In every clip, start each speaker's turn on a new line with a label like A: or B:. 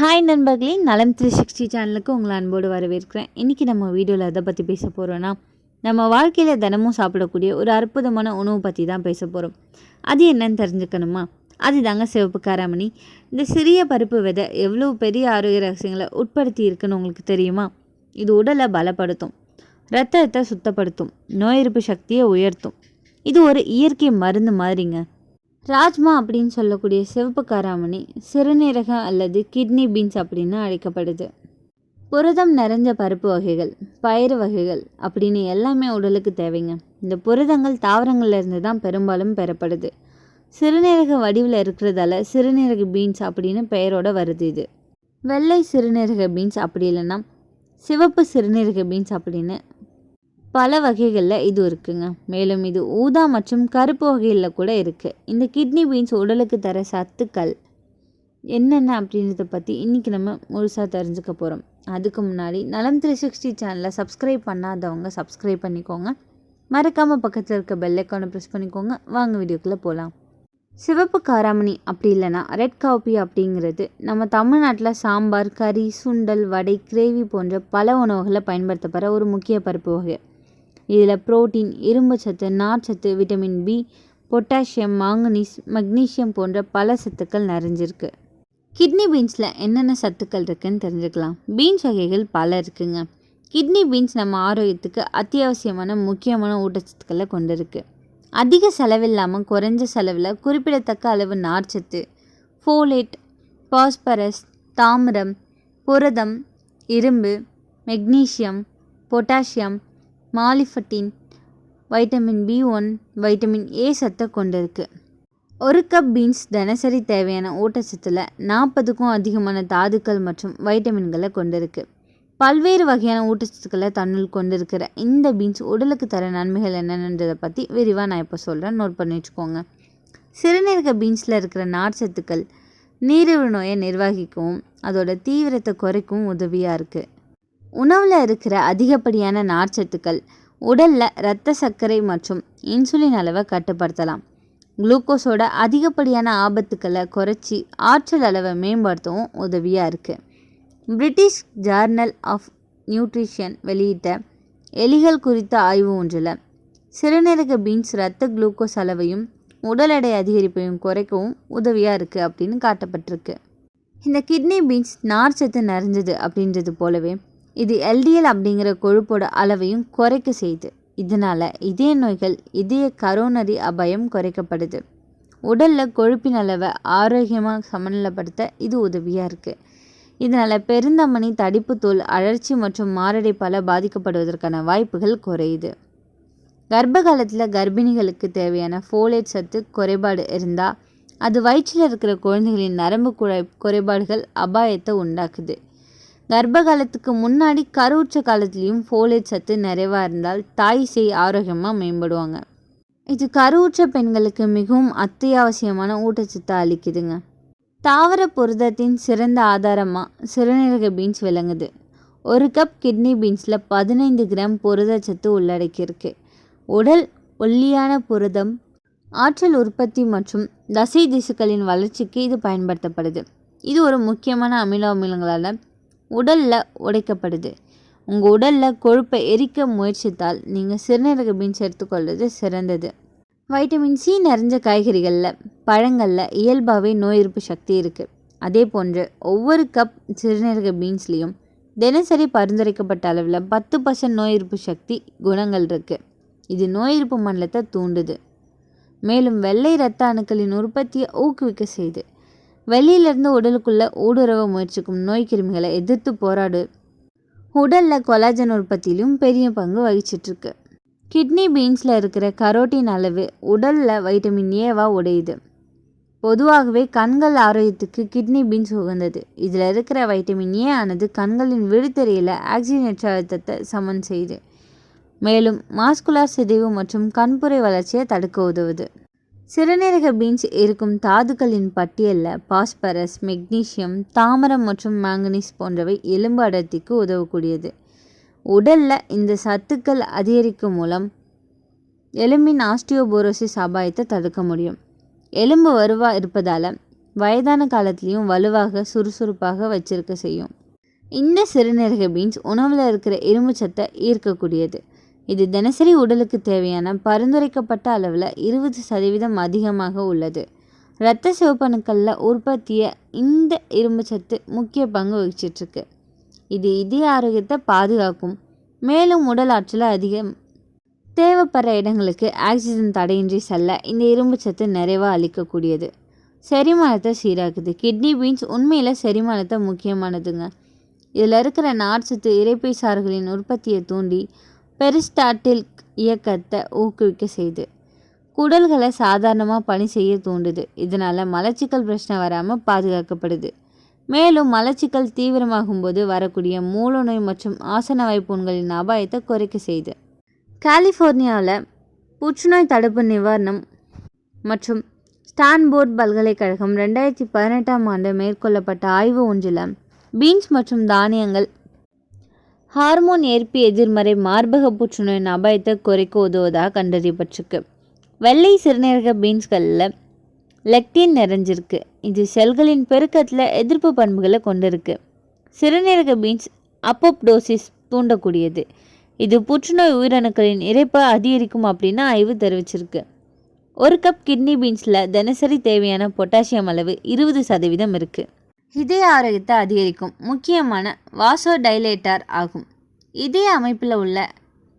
A: Hi நண்பர்களே நலம் three sixty சேனலுக்கு உங்களை அன்போடு வரவேற்கிறேன். இன்றைக்கி நம்ம வீடியோவில் எதை பற்றி பேச போகிறோன்னா நம்ம வாழ்க்கையில் தினமும் சாப்பிடக்கூடிய ஒரு அற்புதமான உணவு பற்றி தான் பேச போகிறோம் அது என்னன்னு தெரிஞ்சுக்கணுமா? அதுதாங்க சிவப்பு காராமணி. இந்த சிறிய பருப்பு விதை எவ்வளோ பெரிய ஆரோக்கிய ரகசியங்களை உட்படுத்தி இருக்குன்னு உங்களுக்கு தெரியுமா? இது உடலை பலப்படுத்தும் ரத்தத்தை சுத்தப்படுத்தும் நோய் எதிர்ப்பு சக்தியை உயர்த்தும். இது ஒரு இயற்கை மருந்து மாதிரிங்க. ராஜ்மா அப்படின்னு சொல்லக்கூடிய சிவப்பு காராமணி சிறுநீரகம் அல்லது கிட்னி பீன்ஸ் அப்படின்னு அழைக்கப்படுது. புரதம் நிறைஞ்ச பருப்பு வகைகள் பயிறு வகைகள் அப்படின்னு எல்லாமே உடலுக்கு தேவைங்க. இந்த புரதங்கள் தாவரங்கள்லேருந்து தான் பெரும்பாலும் பெறப்படுது. சிறுநீரக வடிவில் இருக்கிறதால சிறுநீரக பீன்ஸ் அப்படின்னு பெயரோட வருது இது. வெள்ளை சிறுநீரக பீன்ஸ் அப்படி இல்லைன்னா சிவப்பு சிறுநீரக பீன்ஸ் அப்படின்னு பல வகைகளில் இது இருக்குங்க. மேலும் இது ஊதா மற்றும் கருப்பு வகைகளில் கூட இருக்குது இந்த கிட்னி பீன்ஸ் உடலுக்கு தர சத்துக்கள் என்னென்ன அப்படின்றத பற்றி இன்றைக்கி நம்ம முழுசாக தெரிஞ்சுக்க போகிறோம் அதுக்கு முன்னாடி நலம் த்ரீ சிக்ஸ்டி சேனலை சப்ஸ்கிரைப் பண்ணாதவங்க சப்ஸ்கிரைப் பண்ணிக்கோங்க. மறக்காமல் பக்கத்தில் இருக்க பெல்லைக்கானை ப்ரெஸ் பண்ணிக்கோங்க. வாங்க வீடியோக்குள்ளே போகலாம் சிவப்பு காராமணி அப்படி இல்லைன்னா ரெட் காப்பி அப்படிங்கிறது நம்ம தமிழ்நாட்டில் சாம்பார் கறி சுண்டல் வடை கிரேவி போன்ற பல உணவுகளை பயன்படுத்தப்படுற ஒரு முக்கிய பருப்பு வகை. இதில் புரோட்டீன் இரும்பு சத்து நார்ச்சத்து vitamin B potassium manganese magnesium போன்ற பல சத்துக்கள் நிறைஞ்சிருக்கு. கிட்னி பீன்ஸில் என்னென்ன சத்துக்கள் இருக்குன்னு தெரிஞ்சுக்கலாம். பீன்ஸ் வகைகள் பல இருக்குங்க. கிட்னி பீன்ஸ் நம்ம ஆரோக்கியத்துக்கு அத்தியாவசியமான முக்கியமான ஊட்டச்சத்துக்களை கொண்டிருக்கு. அதிக செலவில்லாமல் குறைஞ்ச செலவில் குறிப்பிடத்தக்க அளவு நார்ச்சத்து ஃபோலேட் பாஸ்பரஸ் தாமிரம் புரதம் இரும்பு magnesium potassium molybdenum vitamin B one vitamin A சத்தை கொண்டிருக்கு. ஒரு கப் பீன்ஸ் தினசரி தேவையான ஊட்டச்சத்தில் நாற்பதுக்கும் அதிகமான தாதுக்கள் மற்றும் வைட்டமின்களை கொண்டிருக்கு. பல்வேறு வகையான ஊட்டச்சத்துக்களை தன்னுள் கொண்டிருக்கிற இந்த பீன்ஸ் உடலுக்கு தர நன்மைகள் என்னென்னதை பற்றி விரிவாக நான் இப்போ சொல்கிறேன் நோட் பண்ணி வச்சுக்கோங்க. சிறுநீரக பீன்ஸில் இருக்கிற நார்ச்சத்துக்கள் நீரிழிவு நோயை நிர்வகிக்கவும் அதோட தீவிரத்தை குறைக்கவும் உதவியாக இருக்குது உணவில் இருக்கிற அதிகப்படியான நார்ச்சத்துக்கள் உடலில் இரத்த சர்க்கரை மற்றும் இன்சுலின் அளவை கட்டுப்படுத்தலாம். குளுக்கோஸோட அதிகப்படியான ஆபத்துக்களை குறைச்சி ஆற்றல் அளவை மேம்படுத்தவும் உதவியாக இருக்குது பிரிட்டிஷ் ஜார்னல் ஆஃப் நியூட்ரிஷன் வெளியிட்ட எலிகள் குறித்த ஆய்வு ஒன்றில் சிறுநீரக பீன்ஸ் இரத்த குளுக்கோஸ் அளவையும் உடல் எடை அதிகரிப்பையும் குறைக்கவும் உதவியாக இருக்குது அப்படின்னு காட்டப்பட்டிருக்கு. இந்த கிட்னி பீன்ஸ் நார்ச்சத்து நிறைஞ்சது அப்படின்றது போலவே இது எல்டிஎல் அப்படிங்கிற கொழுப்போட அளவையும் குறைக்க செய்யுது இதனால் இதய நோய்கள் இதய கரோனரி அபாயம் குறைக்கப்படுது. உடலில் கொழுப்பின் அளவை ஆரோக்கியமாக சமநிலைப்படுத்த இது உதவியாக இருக்குது இதனால் பெருந்தமணி தடிப்பு தோல் அழற்சி மற்றும் மாரடைப்பால் பாதிக்கப்படுவதற்கான வாய்ப்புகள் குறையுது. கர்ப்ப காலத்தில் கர்ப்பிணிகளுக்கு தேவையான ஃபோலேட் சத்து குறைபாடு இருந்தால் அது வயிற்றில் இருக்கிற குழந்தைகளின் நரம்பு குழாய் குறைபாடுகள் அபாயத்தை உண்டாக்குது. கர்ப்ப காலத்துக்கு முன்னாடி கருவுற்ற காலத்துலேயும் ஃபோலேட் சத்து நிறைவாக இருந்தால் தாய் செய் ஆரோக்கியமாக மேம்படுவாங்க. இது கருவுற்ற பெண்களுக்கு மிகவும் அத்தியாவசியமான ஊட்டச்சத்தை அளிக்குதுங்க. தாவர புரதத்தின் சிறந்த ஆதாரமாக சிறுநீரக பீன்ஸ் விளங்குது. ஒரு கப் கிட்னி பீன்ஸில் பதினைந்து கிராம் புரதச்சத்து உள்ளடக்கியிருக்கு. உடல் ஒல்லியான புரதம் ஆற்றல் உற்பத்தி மற்றும் தசை திசுக்களின் வளர்ச்சிக்கு இது பயன்படுத்தப்படுது. இது ஒரு முக்கியமான அமில அமிலங்களால் உடலில் உடைக்கப்படுது. உங்கள் உடலில் கொழுப்பை எரிக்க முயற்சித்தால் நீங்கள் சிறுநீரக பீன்ஸ் எடுத்துக்கொள்வது சிறந்தது. வைட்டமின் சி நிறைஞ்ச காய்கறிகளில் பழங்களில் இயல்பாகவே நோய் எதிர்ப்பு சக்தி இருக்குது அதே போன்று ஒவ்வொரு கப் சிறுநீரக பீன்ஸ்லேயும் தினசரி பரிந்துரைக்கப்பட்ட அளவில் பத்து பர்சன்ட் நோய் எதிர்ப்பு சக்தி குணங்கள் இருக்குது இது நோய் எதிர்ப்பு மண்டலத்தை தூண்டுது. மேலும் வெள்ளை இரத்த அணுக்களின் உற்பத்தியை ஊக்குவிக்க செய்யுது வெளியிலிருந்து உடலுக்குள்ளே ஊடுருவ முயற்சிக்கும் நோய் கிருமிகளை எதிர்த்து போராடு. உடலில் கொலாஜன் உற்பத்தியிலும் பெரிய பங்கு வகிச்சிட்ருக்கு. கிட்னி பீன்ஸில் இருக்கிற கரோட்டின் அளவு உடலில் வைட்டமின் ஏவாக உடையுது. பொதுவாகவே கண்கள் ஆரோக்கியத்துக்கு கிட்னி பீன்ஸ் உகந்தது. இதில் இருக்கிற வைட்டமின் ஏ ஆனது கண்களின் விழித்தறியில் ஆக்சிஜன் அழுத்தத்தை சமன் செய்யுது. மேலும் மாஸ்குலார் சிதைவு மற்றும் கண்புரை வளர்ச்சியை தடுக்க உதவுது. சிறுநீரக பீன்ஸ் இருக்கும் தாதுக்களின் பட்டியலில் பாஸ்பரஸ் மெக்னீசியம் தாமரம் மற்றும் மாங்கனீஸ் போன்றவை எலும்பு அடர்த்திக்கு உதவக்கூடியது. உடலில் இந்த சத்துக்கள் அதிகரிக்கும் மூலம் எலும்பின் ஆஸ்டியோபோரோசிஸ் அபாயத்தை தடுக்க முடியும். எலும்பு வலுவாக இருப்பதால் வயதான காலத்துலேயும் வலுவாக சுறுசுறுப்பாக வச்சிருக்க செய்யும். இந்த சிறுநீரக பீன்ஸ் உணவில் இருக்கிற இரும்பு சத்தை ஈர்க்கக்கூடியது. இது தினசரி உடலுக்கு தேவையான பரிந்துரைக்கப்பட்ட அளவில் இருபது சதவீதம் அதிகமாக உள்ளது. இரத்த சிவப்பணுக்களில் உற்பத்தியை இந்த இரும்பு சத்து முக்கிய பங்கு வகிச்சிட்ருக்கு. இது இதய ஆரோக்கியத்தை பாதுகாக்கும். மேலும் உடல் ஆற்றலை அதிகம். தேவைப்படுற இடங்களுக்கு ஆக்சிஜன் தடையின்றி செல்ல இந்த இரும்பு சத்து நிறைவாக அளிக்கக்கூடியது. செரிமானத்தை சீராக்குது. கிட்னி பீன்ஸ் உண்மையில் செரிமானத்தை முக்கியமானதுங்க. இதில் இருக்கிற நார்ச்சத்து இறைப்பை சாறுகளின் உற்பத்தியை தூண்டி பெரிஸ்டாட்டில் இயக்கத்தை ஊக்குவிக்க செய்யுது குடல்களை சாதாரணமாக பணி செய்ய தூண்டுது. இதனால் மலச்சிக்கல் பிரச்சனை வராமல் பாதுகாக்கப்படுது. மேலும் மலச்சிக்கல் தீவிரமாகும்போது வரக்கூடிய மூலநோய் மற்றும் ஆசன வாய்ப்புண்களின் அபாயத்தை குறைக்க செய்யுது கலிஃபோர்னியாவில் புற்றுநோய் தடுப்பு நிவாரணம் மற்றும் ஸ்டான்போர்ட் பல்கலைக்கழகம் ரெண்டாயிரத்தி பதினெட்டாம் ஆண்டு மேற்கொள்ளப்பட்ட ஆய்வு ஒன்றில் பீன்ஸ் மற்றும் தானியங்கள் ஹார்மோன் ஏற்பி எதிர்மறை மார்பக புற்றுநோயின் அபாயத்தை குறைக்க உதவுவதாக கண்டறியப்பட்டிருக்கு. வெள்ளை சிறுநீரக பீன்ஸ்களில் லெக்டின் நிறைஞ்சிருக்கு. இது செல்களின் பெருக்கத்தில் எதிர்ப்பு பண்புகளை கொண்டிருக்கு. சிறுநீரக பீன்ஸ் அப்போப்டோசிஸ் தூண்டக்கூடியது. இது புற்றுநோய் உயிரணுக்களின் இறைப்பை அதிகரிக்கும் அப்படின்னு ஆய்வு தெரிவிச்சிருக்கு. ஒரு கப் கிட்னி பீன்ஸில் தினசரி தேவையான பொட்டாசியம் அளவு இருபது சதவீதம் இருக்குது இதய ஆரோக்கியத்தை அதிகரிக்கும். முக்கியமான வாசோ டைலேட்டார் ஆகும். இதய அமைப்பில் உள்ள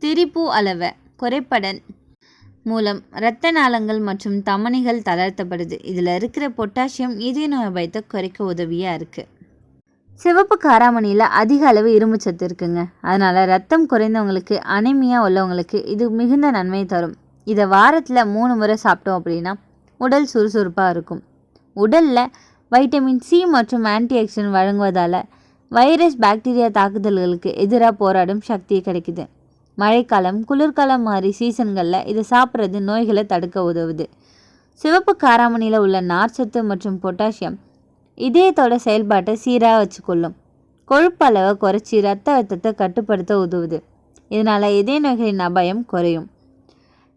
A: திரிப்பு அளவை குறைப்படன் மூலம் இரத்த நாளங்கள் மற்றும் தமனிகள் தளர்த்தப்படுது. இதில் இருக்கிற பொட்டாசியம் இதய நோய் பயத்தை குறைக்க உதவியாக இருக்குது சிவப்பு காராமணியில் அதிக அளவு இரும்பு சத்து இருக்குங்க. அதனால் ரத்தம் குறைந்தவங்களுக்கு அனிமியாக உள்ளவங்களுக்கு இது மிகுந்த நன்மை தரும். இதை வாரத்தில் மூணு முறை சாப்பிட்டோம் அப்படின்னா உடல் சுறுசுறுப்பாக இருக்கும். உடலில் வைட்டமின் சி மற்றும் ஆன்டிஆக்சிடென்ட் வழங்குவதால் வைரஸ் பாக்டீரியா தாக்குதல்களுக்கு எதிராக போராடும் சக்தி கிடைக்குது. மழைக்காலம் குளிர்காலம் மாதிரி சீசன்களில் இதை சாப்பிட்றது நோய்களை தடுக்க உதவுது. சிவப்பு காராமணியில் உள்ள நார்ச்சத்து மற்றும் பொட்டாசியம் இதயத்தோட செயல்பாட்டை சீராக வச்சுக்கொள்ளும். கொழுப்பளவை குறைச்சி ரத்த அழுத்தத்தை கட்டுப்படுத்த உதவுது. இதனால் இதய நோய்களின் அபாயம் குறையும்.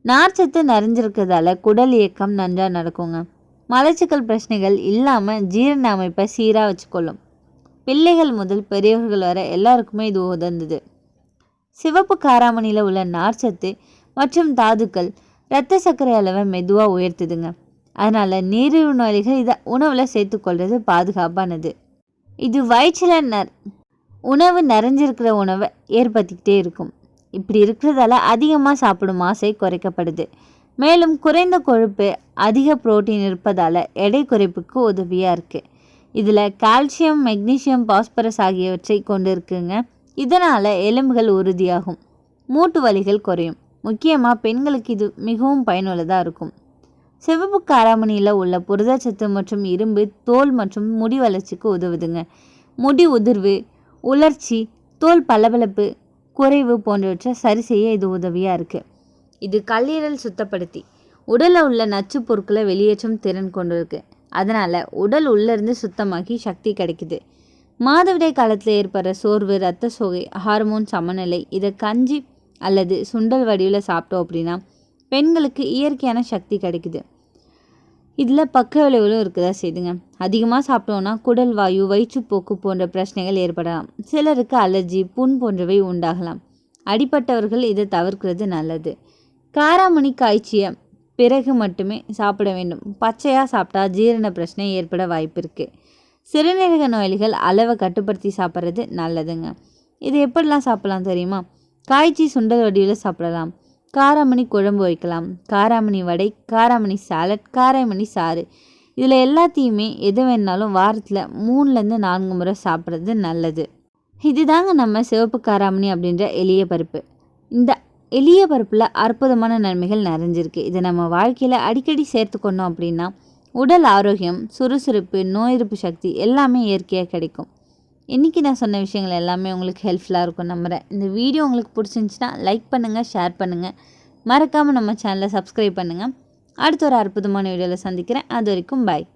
A: நார்ச்சத்து நிறைஞ்சிருக்கிறதால குடல் இயக்கம் நன்றாக நடக்குங்க. மலச்சிக்கல் பிரச்சனைகள் இல்லாமல் ஜீரண அமைப்பை சீராக வச்சுக்கொள்ளும். பிள்ளைகள் முதல் பெரியவர்கள் வரை எல்லாருக்குமே இது உதந்தது சிவப்பு காராமணியில் உள்ள நார்ச்சத்து மற்றும் தாதுக்கள் இரத்த சர்க்கரை அளவை மெதுவாக உயர்த்துதுங்க. அதனால் நீரிழிவு நோய்கள் இதை உணவில் சேர்த்துக்கொள்வது பாதுகாப்பானது. இது வயிற்றில் நர் உணவு நிறைஞ்சிருக்கிற உணவை ஏற்படுத்திக்கிட்டே இருக்கும். இப்படி இருக்கிறதால அதிகமாக சாப்பிடும் ஆசை குறைக்கப்படுது. மேலும் குறைந்த கொழுப்பு அதிக புரோட்டீன் இருப்பதால் எடை குறைப்புக்கு உதவியாக இருக்குது இதில் கால்சியம் மெக்னீசியம் பாஸ்பரஸ் ஆகியவற்றை கொண்டு இருக்குங்க இதனால் எலும்புகள் உறுதியாகும். மூட்டு வலிகள் குறையும். முக்கியமாக பெண்களுக்கு இது மிகவும் பயனுள்ளதாக இருக்கும். சிவப்பு காராமணியில் உள்ள புரதச்சத்து மற்றும் இரும்பு தோல் மற்றும் முடி வளர்ச்சிக்கு உதவுதுங்க. முடி உதிர்வு உலர்ச்சி தோல் பளபளப்பு குறைவு போன்றவற்றை சரி செய்ய இது உதவியாக இருக்குது இது கல்லீரல் சுத்தப்படுத்தி. உடலில் உள்ள நச்சு பொருட்களை வெளியேற்றும் திறன் கொண்டிருக்கு. அதனால் உடல் உள்ளேருந்து சுத்தமாகி சக்தி கிடைக்குது. மாதவிடாய் காலத்தில் ஏற்படுற சோர்வு ரத்த சோகை ஹார்மோன் சமநிலை இதை கஞ்சி அல்லது சுண்டல் வடிவில் சாப்பிட்டோம் அப்படின்னா பெண்களுக்கு இயற்கையான சக்தி கிடைக்குது. இதில் பக்க விளைவுகளும் இருக்குதா செய்துங்க. அதிகமாக சாப்பிட்டோன்னா குடல் வாயு வயிற்றுப்போக்கு போன்ற பிரச்சனைகள் ஏற்படலாம். சிலருக்கு அலர்ஜி புண் போன்றவை உண்டாகலாம். அடிப்பட்டவர்கள் இதை தவிர்க்கிறது நல்லது. காராமணி காய்ச்சிய பிறகு மட்டுமே சாப்பிட வேண்டும். பச்சையாக சாப்பிட்டா ஜீரண பிரச்சனை ஏற்பட வாய்ப்பு இருக்குது சிறுநீரக நோயாளிகள் அளவை கட்டுப்படுத்தி சாப்பிட்றது நல்லதுங்க. இது எப்படிலாம் சாப்பிட்லாம் தெரியுமா? காய்ச்சி சுண்டல் வடிவில் சாப்பிடலாம். காராமணி குழம்பு வைக்கலாம். காராமணி வடை காராமணி சாலட் காராமணி சாறு. இதில் எல்லாத்தையுமே எது வேணாலும் வாரத்தில் மூணுலேருந்து நான்கு முறை சாப்பிட்றது நல்லது. இதுதாங்க நம்ம சிவப்பு காராமணி அப்படின்ற எளிய பருப்பு. இந்த எளிய பருப்பில் அற்புதமான நன்மைகள் நிறைஞ்சிருக்கு. இதை நம்ம வாழ்க்கையில் அடிக்கடி சேர்த்துக்கொண்டோம் அப்படின்னா உடல் ஆரோக்கியம் சுறுசுறுப்பு நோய் எதிர்ப்பு சக்தி எல்லாமே இயற்கையாக கிடைக்கும். இன்றைக்கி நான் சொன்ன விஷயங்கள் எல்லாமே உங்களுக்கு ஹெல்ப்ஃபுல்லாக இருக்கும் நம்புகிறேன் இந்த வீடியோ உங்களுக்கு பிடிச்சிருந்துச்சின்னா லைக் பண்ணுங்கள் ஷேர் பண்ணுங்கள் மறக்காமல் நம்ம சேனலை சப்ஸ்கிரைப் பண்ணுங்கள் அடுத்த ஒரு அற்புதமான வீடியோவில் சந்திக்கிறேன். அது வரைக்கும் பாய்